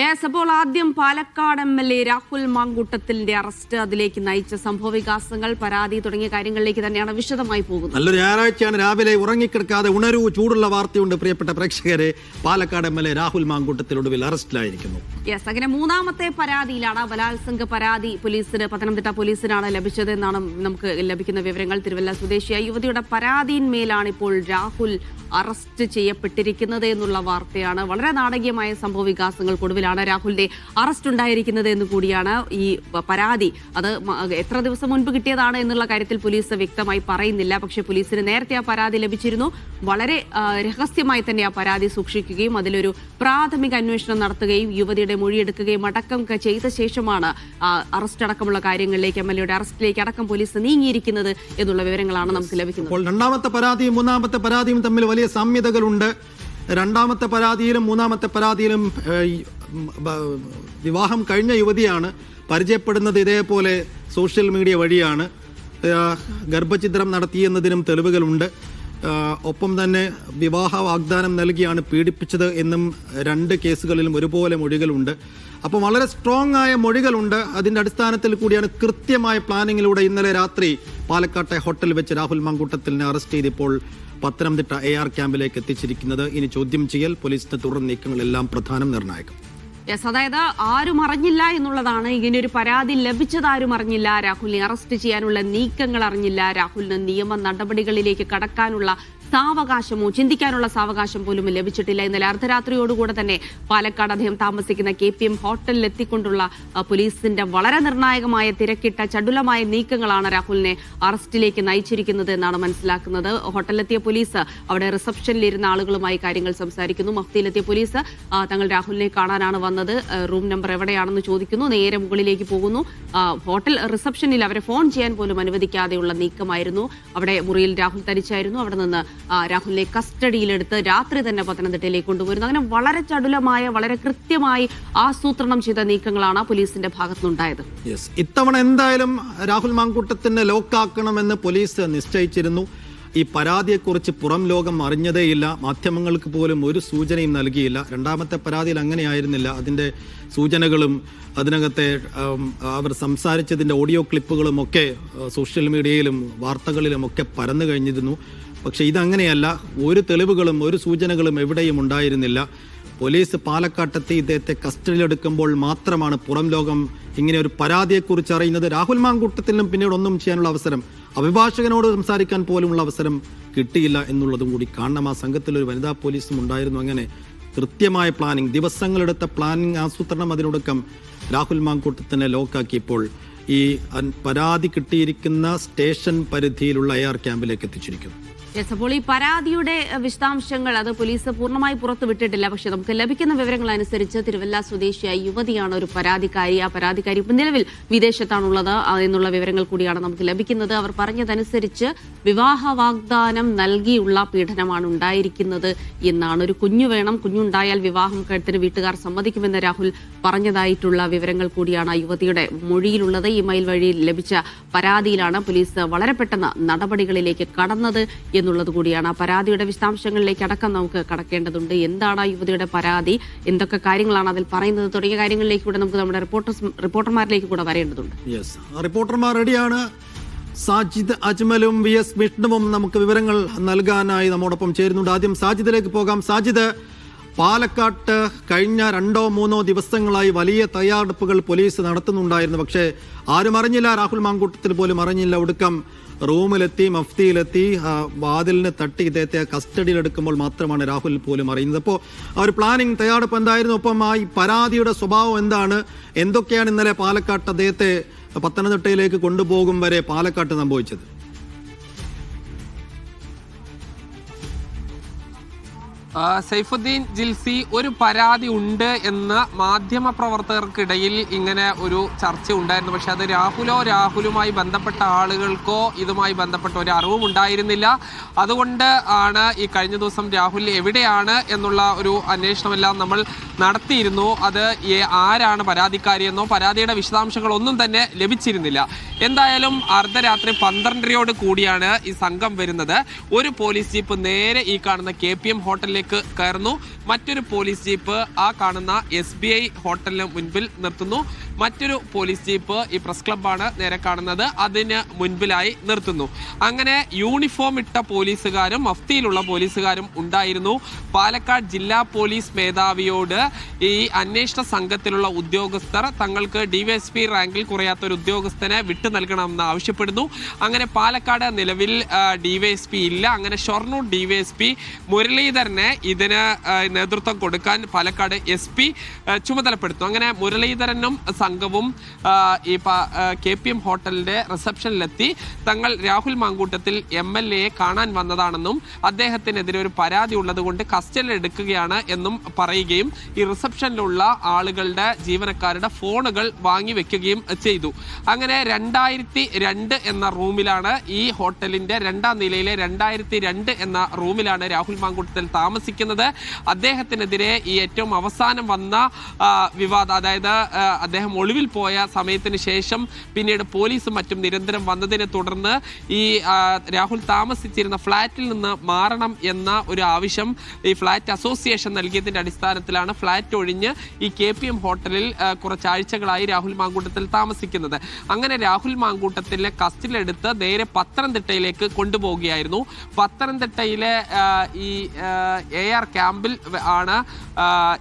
Yes അപ്പോൾ ആദ്യം Palakkad M L A Rahul മാങ്കൂട്ടത്തിന്റെ arrest. അതിലേക്ക് നയിച്ച സംഭവ വികാസങ്ങൾ പരാതി തുടങ്ങിയ കാര്യങ്ങളിലേക്ക് തന്നെയാണ് വിശദമായി പോകുന്നത്. നല്ലൊരു ഞായറാഴ്ചയാണ് രാവിലെ ഉറങ്ങിക്കിടക്കാതെ ഉണരൂ ചൂടുള്ള വാർത്തയുണ്ട് പ്രിയപ്പെട്ട പ്രേക്ഷകരെ. Palakkad M L A Rahul Mamkootathil ഒടുവിൽ അറസ്റ്റിലായിരിക്കുന്നു. യെസ് അങ്ങനെ മൂന്നാമത്തെ പരാതിയിലാണ് ബലാത്സംഗ പരാതി പോലീസിന് പത്തനംതിട്ട പോലീസിനാണ് ലഭിച്ചത് എന്നാണ് നമുക്ക് ലഭിക്കുന്ന വിവരങ്ങൾ. തിരുവല്ല സ്വദേശിയായ യുവതിയുടെ പരാതിയിന്മേലാണ് ഇപ്പോൾ രാഹുൽ അറസ്റ്റ് ചെയ്യപ്പെട്ടിരിക്കുന്നത് എന്നുള്ള വാർത്തയാണ്. വളരെ നാടകീയമായ സംഭവ വികാസങ്ങൾക്കൊടുവിലാണ് രാഹുലിന്റെ അറസ്റ്റ് ഉണ്ടായിരിക്കുന്നത് എന്ന് കൂടിയാണ് ഈ പരാതി. അത് എത്ര ദിവസം മുൻപ് കിട്ടിയതാണ് എന്നുള്ള കാര്യത്തിൽ പോലീസ് വ്യക്തമായി പറയുന്നില്ല. പക്ഷേ പോലീസിന് നേരത്തെ ആ പരാതി ലഭിച്ചിരുന്നു. വളരെ രഹസ്യമായി തന്നെ ആ പരാതി സൂക്ഷിക്കുകയും അതിലൊരു പ്രാഥമിക അന്വേഷണം നടത്തുകയും യുവതിയുടെ മൊഴിയെടുക്കുകയും അടക്കം ചെയ്ത ശേഷമാണ് അറസ്റ്റ് അടക്കമുള്ള കാര്യങ്ങളിലേക്ക് എം എൽ എയുടെ അറസ്റ്റിലേക്ക് അടക്കം പോലീസ് നീങ്ങിയിരിക്കുന്നത് എന്നുള്ള വിവരങ്ങളാണ് നമുക്ക് ലഭിക്കുന്നത്. രണ്ടാമത്തെ പരാതിയും മൂന്നാമത്തെ പരാതിയും തമ്മിൽ വലിയ സാമ്യതകളുണ്ട്. രണ്ടാമത്തെ പരാതിയിലും മൂന്നാമത്തെ പരാതിയിലും വിവാഹം കഴിഞ്ഞ യുവതിയാണ് പരിചയപ്പെടുന്നത് ഇതേപോലെ സോഷ്യൽ മീഡിയ വഴിയാണ്. ഗർഭചിത്രം നടത്തിയെന്നതിനും തെളിവുകളുണ്ട്. ഒപ്പം തന്നെ വിവാഹ വാഗ്ദാനം നൽകിയാണ് പീഡിപ്പിച്ചത് എന്നും രണ്ട് കേസുകളിലും ഒരുപോലെ മൊഴികളുണ്ട്. അപ്പോൾ വളരെ സ്ട്രോങ് ആയ മൊഴികളുണ്ട്. അതിന്റെ അടിസ്ഥാനത്തിൽ കൂടിയാണ് കൃത്യമായ പ്ലാനിങ്ങിലൂടെ ഇന്നലെ രാത്രി പാലക്കാട്ടെ ഹോട്ടൽ വെച്ച് രാഹുൽ മങ്കൂട്ടത്തിലിനെ അറസ്റ്റ് ചെയ്തിപ്പോൾ പത്തനംതിട്ട എ ആർ ക്യാമ്പിലേക്ക് എത്തിച്ചിരിക്കുന്നത്. ഇനി ചോദ്യം ചെയ്യൽ പോലീസിന്റെ തുടർ നീക്കങ്ങളെല്ലാം പ്രധാനം നിർണായകം. യെസ് അതായത് ആരും അറിഞ്ഞില്ല എന്നുള്ളതാണ്. ഇങ്ങനെ ഒരു പരാതി ലഭിച്ചത് ആരും അറിഞ്ഞില്ല. രാഹുലിനെ അറസ്റ്റ് ചെയ്യാനുള്ള നീക്കങ്ങൾ അറിഞ്ഞില്ല. രാഹുലിന് നിയമ നടപടികളിലേക്ക് കടക്കാനുള്ള സാവകാശമോ ചിന്തിക്കാനുള്ള സാവകാശം പോലും ലഭിച്ചിട്ടില്ല. ഇന്നലെ അർദ്ധരാത്രിയോടുകൂടെ തന്നെ പാലക്കാട് അദ്ദേഹം താമസിക്കുന്ന കെ പി എം ഹോട്ടലിൽ എത്തിക്കൊണ്ടുള്ള പോലീസിന്റെ വളരെ നിർണായകമായ തിരക്കിട്ട ചടുലമായ നീക്കങ്ങളാണ് രാഹുലിനെ അറസ്റ്റിലേക്ക് നയിച്ചിരിക്കുന്നത് എന്നാണ് മനസ്സിലാക്കുന്നത്. ഹോട്ടലിലെത്തിയ പോലീസ് അവിടെ റിസപ്ഷനിൽ ഇരുന്ന ആളുകളുമായി കാര്യങ്ങൾ സംസാരിക്കുന്നു. മഫ്തിയിലെത്തിയ പോലീസ് തങ്ങൾ രാഹുലിനെ കാണാനാണ് വന്നത്. റൂം നമ്പർ എവിടെയാണെന്ന് ചോദിക്കുന്നു. നേരെ മുകളിലേക്ക് പോകുന്നു. ഹോട്ടൽ റിസപ്ഷനിൽ അവരെ ഫോൺ ചെയ്യാൻ പോലും അനുവദിക്കാതെയുള്ള നീക്കമായിരുന്നു. അവിടെ മുറിയിൽ രാഹുൽ തനിച്ചായിരുന്നു. അവിടെ നിന്ന് രാഹുലിനെ കസ്റ്റഡിയിലെടുത്ത് രാത്രി തന്നെ പത്തനംതിട്ടയിലേക്ക് കൊണ്ടുപോയിരുന്നു. അങ്ങനെ വളരെ ചടുലമായ വളരെ കൃത്യമായി ആസൂത്രണം ചെയ്ത നീക്കങ്ങളാണ് പോലീസിന്റെ ഭാഗത്തുനിന്നുണ്ടായത്. ഇത്തവണ എന്തായാലും രാഹുൽ മാങ്കൂട്ടത്തിനെ ലോക്കാക്കണമെന്ന് പോലീസ് നിശ്ചയിച്ചിരുന്നു. ഈ പരാതിയെക്കുറിച്ച് പുറം ലോകം അറിഞ്ഞതേയില്ല. മാധ്യമങ്ങൾക്ക് പോലും ഒരു സൂചനയും നൽകിയില്ല. രണ്ടാമത്തെ പരാതിയിൽ അങ്ങനെയായിരുന്നില്ല. അതിന്റെ സൂചനകളും അതിനകത്തെ അവർ സംസാരിച്ചതിന്റെ ഓഡിയോ ക്ലിപ്പുകളും ഒക്കെ സോഷ്യൽ മീഡിയയിലും വാർത്തകളിലും ഒക്കെ പരന്നു കഴിഞ്ഞിരുന്നു. പക്ഷേ ഇതങ്ങനെയല്ല. ഒരു തെളിവുകളും ഒരു സൂചനകളും എവിടെയും ഉണ്ടായിരുന്നില്ല. പോലീസ് പാലക്കാട്ടെത്തി ഇദ്ദേഹത്തെ കസ്റ്റഡിയിലെടുക്കുമ്പോൾ മാത്രമാണ് പുറം ലോകം ഇങ്ങനെ ഒരു പരാതിയെക്കുറിച്ച് അറിയുന്നത്. രാഹുൽ മാങ്കൂട്ടത്തിനും പിന്നീട് ഒന്നും ചെയ്യാനുള്ള അവസരം അഭിഭാഷകനോട് സംസാരിക്കാൻ പോലുമുള്ള അവസരം കിട്ടിയില്ല എന്നുള്ളതും കൂടി കാണണം. ആ സംഘത്തിൽ ഒരു വനിതാ പോലീസും ഉണ്ടായിരുന്നു. അങ്ങനെ കൃത്യമായ പ്ലാനിംഗ് ദിവസങ്ങളെടുത്ത പ്ലാനിംഗ് ആസൂത്രണം അതിനൊടുക്കം രാഹുൽ മാങ്കൂട്ടത്തിനെ ലോക്കാക്കിയപ്പോൾ ഈ പരാതി കിട്ടിയിരിക്കുന്ന സ്റ്റേഷൻ പരിധിയിലുള്ള എ ആർ ക്യാമ്പിലേക്ക് എത്തിച്ചിരിക്കുന്നു. യെസ് അപ്പോൾ ഈ പരാതിയുടെ വിശദാംശങ്ങൾ അത് പോലീസ് പൂർണമായി പുറത്തു വിട്ടിട്ടില്ല പക്ഷെ നമുക്ക് ലഭിക്കുന്ന വിവരങ്ങൾ അനുസരിച്ച് തിരുവല്ല സ്വദേശിയായ യുവതിയാണ് ഒരു പരാതിക്കാരി. ആ പരാതിക്കാരി ഇപ്പം നിലവിൽ വിദേശത്താണുള്ളത് എന്നുള്ള വിവരങ്ങൾ കൂടിയാണ് നമുക്ക് ലഭിക്കുന്നത്. അവർ പറഞ്ഞതനുസരിച്ച് വിവാഹ വാഗ്ദാനം നൽകിയുള്ള പീഡനമാണ് ഉണ്ടായിരിക്കുന്നത് എന്നാണ് ഒരു കുഞ്ഞു വേണം. കുഞ്ഞുണ്ടായാൽ വിവാഹം കഴുത്തിന് വീട്ടുകാർ സമ്മതിക്കുമെന്ന് രാഹുൽ പറഞ്ഞതായിട്ടുള്ള വിവരങ്ങൾ കൂടിയാണ് യുവതിയുടെ മൊഴിയിലുള്ളത്. ഇമെയിൽ വഴി ലഭിച്ച പരാതിയിലാണ് പോലീസ് വളരെ പെട്ടെന്ന് നടപടികളിലേക്ക് കടന്നത് എന്നുള്ളത് കൂടിയാണ്. ആ പരാതിയുടെ വിശദാംശങ്ങളിലേക്ക് അടക്കം നമുക്ക് കടക്കേണ്ടതുണ്ട്. എന്താണ് ആ യുവതിയുടെ പരാതി? എന്തൊക്കെ കാര്യങ്ങളാണ് അതിൽ പറയുന്നത്? തുടങ്ങിയ കാര്യങ്ങളിലേക്ക് കൂടെ നമുക്ക് നമ്മുടെ റിപ്പോർട്ടേഴ്സ് റിപ്പോർട്ടർമാരിലേക്ക് കൂടെ വരേണ്ടതുണ്ട്. റിപ്പോർട്ടർമാർ റെഡിയാണ്. സാജിദ് അജ്മലും വി എസ് വിഷ്ണുവും നമുക്ക് വിവരങ്ങൾ നൽകാനായി നമ്മോടൊപ്പം ചേരുന്നുണ്ട്. ആദ്യം സാജിദിലേക്ക് പോകാം. സാജിദ് പാലക്കാട്ട് കഴിഞ്ഞ രണ്ടോ മൂന്നോ ദിവസങ്ങളായി വലിയ തയ്യാറെടുപ്പുകൾ പോലീസ് നടത്തുന്നുണ്ടായിരുന്നു. പക്ഷേ ആരും അറിഞ്ഞില്ല. രാഹുൽ മാങ്കൂട്ടത്തിൽ പോലും അറിഞ്ഞില്ല. ഒടുക്കം റൂമിലെത്തി മഫ്തിയിലെത്തി വാതിലിന് തട്ടി ഇദ്ദേഹത്തെ കസ്റ്റഡിയിലെടുക്കുമ്പോൾ മാത്രമാണ് രാഹുൽ പോലും അറിയുന്നത്. അപ്പോൾ ആ ഒരു പ്ലാനിങ് തയ്യാറെടുപ്പ് എന്തായിരുന്നു? ഒപ്പം ആ ഈ പരാതിയുടെ സ്വഭാവം എന്താണ്? എന്തൊക്കെയാണ് ഇന്നലെ പാലക്കാട്ട് അദ്ദേഹത്തെ പത്തനംതിട്ടയിലേക്ക് കൊണ്ടുപോകും വരെ പാലക്കാട്ട് സംഭവിച്ചത്? സൈഫുദ്ദീൻ ജിൽസി ഒരു പരാതി ഉണ്ട് എന്ന് മാധ്യമ പ്രവർത്തകർക്കിടയിൽ ഇങ്ങനെ ഒരു ചർച്ച ഉണ്ടായിരുന്നു. പക്ഷെ അത് രാഹുലോ രാഹുലുമായി ബന്ധപ്പെട്ട ആളുകൾക്കോ ഇതുമായി ബന്ധപ്പെട്ട ഒരു അറിവും ഉണ്ടായിരുന്നില്ല. അതുകൊണ്ട് ആണ് ഈ കഴിഞ്ഞ ദിവസം രാഹുൽ എവിടെയാണ് എന്നുള്ള ഒരു അന്വേഷണമെല്ലാം നമ്മൾ നടത്തിയിരുന്നു. അത് ആരാണ് പരാതിക്കാരി എന്നോ പരാതിയുടെ വിശദാംശങ്ങളൊന്നും തന്നെ ലഭിച്ചിരുന്നില്ല. എന്തായാലും അർദ്ധരാത്രി പന്ത്രണ്ടരയോട് കൂടിയാണ് ഈ സംഘം വരുന്നത്. ഒരു പോലീസ് ജീപ്പ് നേരെ ഈ കാണുന്ന കെ പി എം ഹോട്ടലിലേക്ക് കയറുന്നു. മറ്റൊരു പോലീസ് ജീപ്പ് ആ കാണുന്ന എസ് ബി ഐ ഹോട്ടലിന് മുൻപിൽ നിർത്തുന്നു. മറ്റൊരു പോലീസ് ജീപ്പ് ഈ പ്രസ് ക്ലബ്ബാണ് നേരെ കാണുന്നത്. അതിന് മുൻപിലായി നിർത്തുന്നു. അങ്ങനെ യൂണിഫോം ഇട്ട പോലീസുകാരും മഫ്തിയിലുള്ള പോലീസുകാരും ഉണ്ടായിരുന്നു. പാലക്കാട് ജില്ലാ പോലീസ് മേധാവിയോട് ഈ അന്വേഷണ സംഘത്തിലുള്ള ഉദ്യോഗസ്ഥർ തങ്ങൾക്ക് ഡിവൈഎസ്പി റാങ്കിൽ കുറയാത്ത ഒരു ഉദ്യോഗസ്ഥനെ വിട്ടു നൽകണമെന്ന് ആവശ്യപ്പെടുന്നു. അങ്ങനെ പാലക്കാട് നിലവിൽ ഡിവൈഎസ്പി ഇല്ല. അങ്ങനെ ഷൊർണൂർ ഡിവൈഎസ്പി മുരളീധരനെ ഇതിന് നേതൃത്വം കൊടുക്കാൻ പാലക്കാട് എസ് പി ചുമതലപ്പെടുത്തും അങ്ങനെ മുരളീധരനും സംഘവും ഈ കെ പി എം ഹോട്ടലിന്റെ റിസപ്ഷനിലെത്തി. തങ്ങൾ രാഹുൽ മാങ്കൂട്ടത്തിൽ എം എൽ എയെ കാണാൻ വന്നതാണെന്നും അദ്ദേഹത്തിനെതിരെ ഒരു പരാതി ഉള്ളതുകൊണ്ട് കസ്റ്റഡിയിൽ എടുക്കുകയാണ് എന്നും പറയുകയും ഈ റിസപ്ഷനിലുള്ള ആളുകളുടെ ജീവനക്കാരുടെ ഫോണുകൾ വാങ്ങി വെക്കുകയും ചെയ്തു. അങ്ങനെ രണ്ടായിരത്തി രണ്ട് എന്ന റൂമിലാണ് ഈ ഹോട്ടലിന്റെ രണ്ടാം നിലയിലെ രണ്ടായിരത്തി രണ്ട് എന്ന റൂമിലാണ് രാഹുൽ മാങ്കുട്ടത്തിൽ താമസിക്കുന്നത്. അദ്ദേഹത്തിനെതിരെ ഈ ഏറ്റവും അവസാനം വന്ന വിവാദം അതായത് അദ്ദേഹം ഒളിവിൽ പോയ സമയത്തിന് ശേഷം പിന്നീട് പോലീസും മറ്റും നിരന്തരം വന്നതിനെ തുടർന്ന് ഈ രാഹുൽ താമസിച്ചിരുന്ന ഫ്ളാറ്റിൽ നിന്ന് മാറണം എന്ന ഒരു ആവശ്യം ഈ ഫ്ളാറ്റ് അസോസിയേഷൻ നൽകിയതിന്റെ അടിസ്ഥാനത്തിലാണ് ഫ്ളാറ്റ് ഒഴിഞ്ഞ് ഈ കെ ഹോട്ടലിൽ കുറച്ചാഴ്ചകളായി രാഹുൽ മാങ്കൂട്ടത്തിൽ താമസിക്കുന്നത്. അങ്ങനെ രാഹുൽ മാങ്കൂട്ടത്തിലെ കസ്റ്റിലെടുത്ത് നേരെ പത്തനംതിട്ടയിലേക്ക് കൊണ്ടുപോവുകയായിരുന്നു. പത്തനംതിട്ടയിലെ ഈ എ ആർ ക്യാമ്പിൽ ആണ്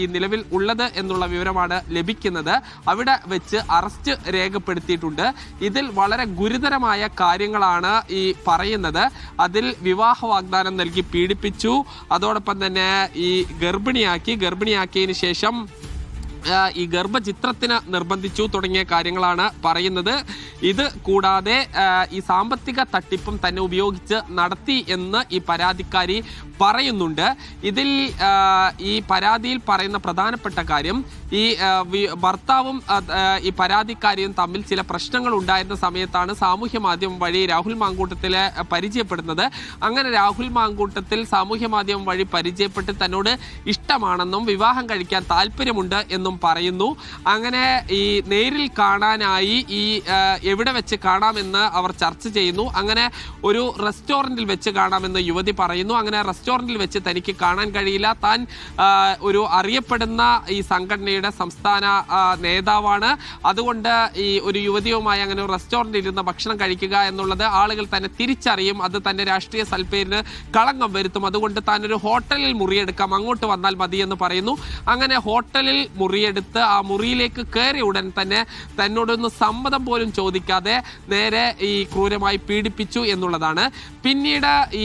ഈ നിലവിൽ ഉള്ളത് എന്നുള്ള വിവരമാണ് ലഭിക്കുന്നത്. അവിടെ വെച്ച് അറസ്റ്റ് രേഖപ്പെടുത്തിയിട്ടുണ്ട്. ഇതിൽ വളരെ ഗുരുതരമായ കാര്യങ്ങളാണ് ഈ പറയുന്നത്. അതിൽ വിവാഹ വാഗ്ദാനം നൽകി പീഡിപ്പിച്ചു. അതോടൊപ്പം തന്നെ ഈ ഗർഭിണിയാക്കി. ഗർഭിണിയാക്കിയതിന് ശേഷം ഈ ഗർഭചിത്രത്തിന് നിർബന്ധിച്ചു തുടങ്ങിയ കാര്യങ്ങളാണ് പറയുന്നത്. ഇത് കൂടാതെ ഈ സാമ്പത്തിക തട്ടിപ്പും തന്നെ ഉപയോഗിച്ച് നടത്തി എന്ന് ഈ പരാതിക്കാരി പറയുന്നുണ്ട്. ഇതിൽ ഈ പരാതിയിൽ പറയുന്ന പ്രധാനപ്പെട്ട കാര്യം ഈ ഭർത്താവും ഈ പരാതിക്കാരിയും തമ്മിൽ ചില പ്രശ്നങ്ങൾ ഉണ്ടായിരുന്ന സമയത്താണ് സാമൂഹ്യ മാധ്യമം വഴി രാഹുൽ മാങ്കൂട്ടത്തിലെ പരിചയപ്പെടുന്നത്. അങ്ങനെ രാഹുൽ മാങ്കൂട്ടത്തിൽ സാമൂഹ്യ മാധ്യമം വഴി പരിചയപ്പെട്ട് തന്നോട് ഇഷ്ടമാണെന്നും വിവാഹം കഴിക്കാൻ താല്പര്യമുണ്ട് എന്നും പറയുന്നു. അങ്ങനെ ഈ നേരിൽ കാണാനായി ഈ എവിടെ വെച്ച് കാണാമെന്ന് അവർ ചർച്ച ചെയ്യുന്നു. അങ്ങനെ ഒരു റെസ്റ്റോറന്റിൽ വെച്ച് കാണാമെന്ന് യുവതി പറയുന്നു. അങ്ങനെ റെസ്റ്റോറന്റിൽ വെച്ച് തനിക്ക് കാണാൻ കഴിയില്ല. താൻ ഒരു അറിയപ്പെടുന്ന ഈ സംഘടനയുടെ സംസ്ഥാന നേതാവാണ്. അതുകൊണ്ട് ഈ ഒരു യുവതിയുമായി അങ്ങനെ ഒരു റെസ്റ്റോറന്റിൽ ഇരുന്ന് ഭക്ഷണം കഴിക്കുക എന്നുള്ളത് ആളുകൾ തന്നെ തിരിച്ചറിയും. അത് തന്റെ രാഷ്ട്രീയ സൽപ്പേരിന് കളങ്കം വരുത്തും. അതുകൊണ്ട് താൻ ഒരു ഹോട്ടലിൽ മുറിയെടുക്കാം. അങ്ങോട്ട് വന്നാൽ മതി എന്ന് പറയുന്നു. അങ്ങനെ ഹോട്ടലിൽ മുറിയെടുത്ത് ആ മുറിയിലേക്ക് കയറി ഉടൻ തന്നെ തന്നോടൊന്ന് സമ്മതം പോലും ചോദിക്കാതെ നേരെ ഈ ക്രൂരമായി പീഡിപ്പിച്ചു എന്നുള്ളതാണ്. പിന്നീട് ഈ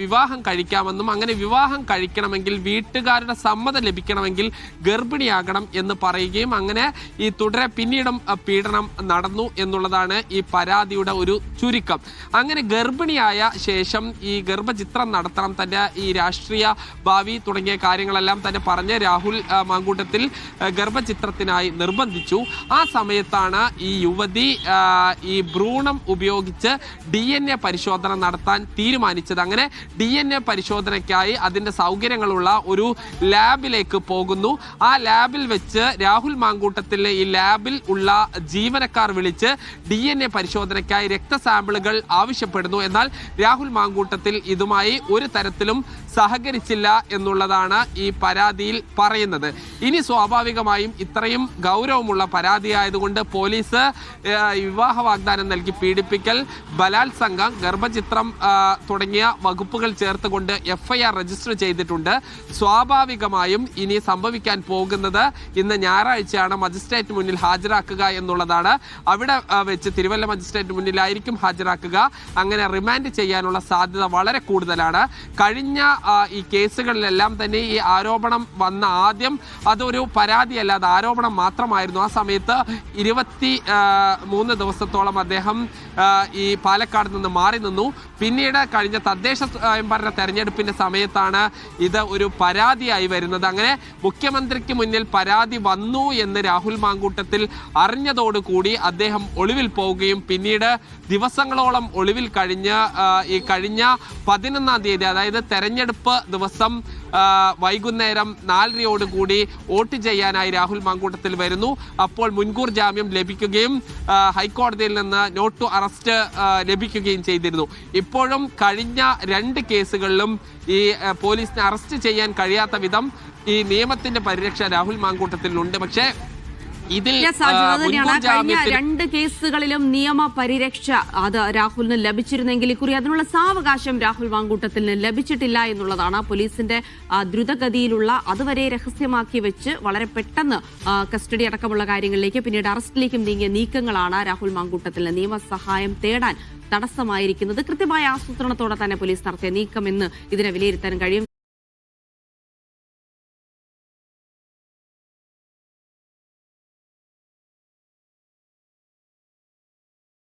വിവാഹം കഴിക്കാമെന്നും അങ്ങനെ വിവാഹം കഴിക്കണമെങ്കിൽ വീട്ടുകാരുടെ സമ്മതം ലഭിക്കണമെങ്കിൽ ഗർഭിണിയാകണം എന്ന് പറയുകയും അങ്ങനെ ഈ തുടരെ പിന്നീടും പീഡനം നടന്നു എന്നുള്ളതാണ് ഈ പരാതിയുടെ ഒരു ചുരുക്കം. അങ്ങനെ ഗർഭിണിയായ ശേഷം ഈ ഗർഭചിത്രം നടത്തണം തന്റെ ഈ രാഷ്ട്രീയ ഭാവി തുടങ്ങിയ കാര്യങ്ങളെല്ലാം തന്നെ പറഞ്ഞ് രാഹുൽ മാങ്കൂട്ടത്തിൽ ഗർഭചിത്രത്തിനായി നിർബന്ധിച്ചു. ആ സമയത്താണ് ഈ യുവതി ഈ ഭ്രൂണം ഉപയോഗിച്ച് ഡി എൻ എ പരിശോധന നടത്താൻ തീരുമാനിച്ചത്. അങ്ങനെ ഡി എൻ എ പരിശോധനയ്ക്കായി അതിന്റെ സൗകര്യങ്ങളുള്ള ഒരു ലാബിലേക്ക് പോകുന്നു. ആ ലാബിൽ വെച്ച് രാഹുൽ മാങ്കൂട്ടത്തിലെ ഈ ലാബിൽ ഉള്ള ജീവനക്കാർ വിളിച്ച് ഡി എൻ എ പരിശോധനയ്ക്കായി രക്തസാമ്പിളുകൾ ആവശ്യപ്പെടുന്നു. എന്നാൽ രാഹുൽ മാങ്കൂട്ടത്തിൽ ഇതുമായി ഒരു തരത്തിലും സഹകരിച്ചില്ല എന്നുള്ളതാണ് ഈ പരാതിയിൽ പറയുന്നത്. ഇനി സ്വാഭാവികമായും ഇത്രയും ഗൗരവമുള്ള പരാതിയായതുകൊണ്ട് പോലീസ് വിവാഹ വാഗ്ദാനം നൽകി പീഡിപ്പിക്കൽ ബലാത്സംഗം ഗർഭചിത്രം തുടങ്ങിയ വകുപ്പുകൾ ചേർത്തുകൊണ്ട് എഫ്ഐആർ രജിസ്റ്റർ ചെയ്തിട്ടുണ്ട്. സ്വാഭാവികമായും ഇനി സംഭവിക്കാൻ പോകുന്നത് ഇന്ന് ഞായറാഴ്ചയാണ്. മജിസ്ട്രേറ്റ് മുന്നിൽ ഹാജരാക്കുക എന്നുള്ളതാണ്. അവിടെ വെച്ച് തിരുവല്ല മജിസ്ട്രേറ്റ് മുന്നിലായിരിക്കും ഹാജരാക്കുക. അങ്ങനെ റിമാൻഡ് ചെയ്യാനുള്ള സാധ്യത വളരെ കൂടുതലാണ്. കഴിഞ്ഞ ഈ കേസുകളിലെല്ലാം തന്നെ ഈ ആരോപണം വന്ന ആദ്യം അതൊരു പരാതിയല്ല അത് ആരോപണം മാത്രമായിരുന്നു. ആ സമയത്ത് ഇരുപത്തി മൂന്ന് ദിവസത്തോളം അദ്ദേഹം ഈ പാലക്കാട് നിന്ന് മാറി നിന്നു. പിന്നീട് കഴിഞ്ഞ തദ്ദേശ സ്വയംഭരണ തെരഞ്ഞെടുപ്പിന്റെ സമയത്താണ് ഇത് ഒരു പരാതിയായി വരുന്നത്. അങ്ങനെ മുഖ്യമന്ത്രിക്ക് മുന്നിൽ പരാതി വന്നു എന്ന് രാഹുൽ മാങ്കൂട്ടത്തിൽ അറിഞ്ഞതോടുകൂടി അദ്ദേഹം ഒളിവിൽ പോവുകയും പിന്നീട് ദിവസങ്ങളോളം ഒളിവിൽ കഴിഞ്ഞ് ഈ കഴിഞ്ഞ പതിനൊന്നാം തീയതി അതായത് തെരഞ്ഞെടുപ്പ് ദിവസം വൈകുന്നേരം നാലരയോട് കൂടി വോട്ട് ചെയ്യാനായി രാഹുൽ മാങ്കൂട്ടത്തിൽ വരുന്നു. അപ്പോൾ മുൻകൂർ ജാമ്യം ലഭിക്കുകയും ഹൈക്കോടതിയിൽ നിന്ന് നോട്ട് ടു അറസ്റ്റ് ലഭിക്കുകയും ചെയ്തിരുന്നു. ഇപ്പോഴും കഴിഞ്ഞ രണ്ട് കേസുകളിലും ഈ പോലീസിനെ അറസ്റ്റ് ചെയ്യാൻ കഴിയാത്ത വിധം ഈ നിയമത്തിന്റെ പരിരക്ഷ രാഹുൽ മാങ്കൂട്ടത്തിലുണ്ട്. പക്ഷേ ഇതിൽ കഴിഞ്ഞ രണ്ട് കേസുകളിലും നിയമ പരിരക്ഷ അത് രാഹുലിന് ലഭിച്ചിരുന്നെങ്കിൽ ഇക്കുറി അതിനുള്ള സാവകാശം രാഹുൽ വാങ്കൂട്ടത്തിന് ലഭിച്ചിട്ടില്ല എന്നുള്ളതാണ് പോലീസിന്റെ ദ്രുതഗതിയിലുള്ള അതുവരെ രഹസ്യമാക്കി വെച്ച് വളരെ പെട്ടെന്ന് കസ്റ്റഡി അടക്കമുള്ള കാര്യങ്ങളിലേക്ക് പിന്നീട് അറസ്റ്റിലേക്കും നീങ്ങിയ നീക്കങ്ങളാണ് രാഹുൽ മാങ്കൂട്ടത്തിന് നിയമസഹായം തേടാൻ തടസ്സമായിരിക്കുന്നത്. കൃത്യമായ ആസൂത്രണത്തോടെ തന്നെ പോലീസ് നടത്തിയ നീക്കമെന്ന് ഇതിനെ വിലയിരുത്താൻ കഴിയും.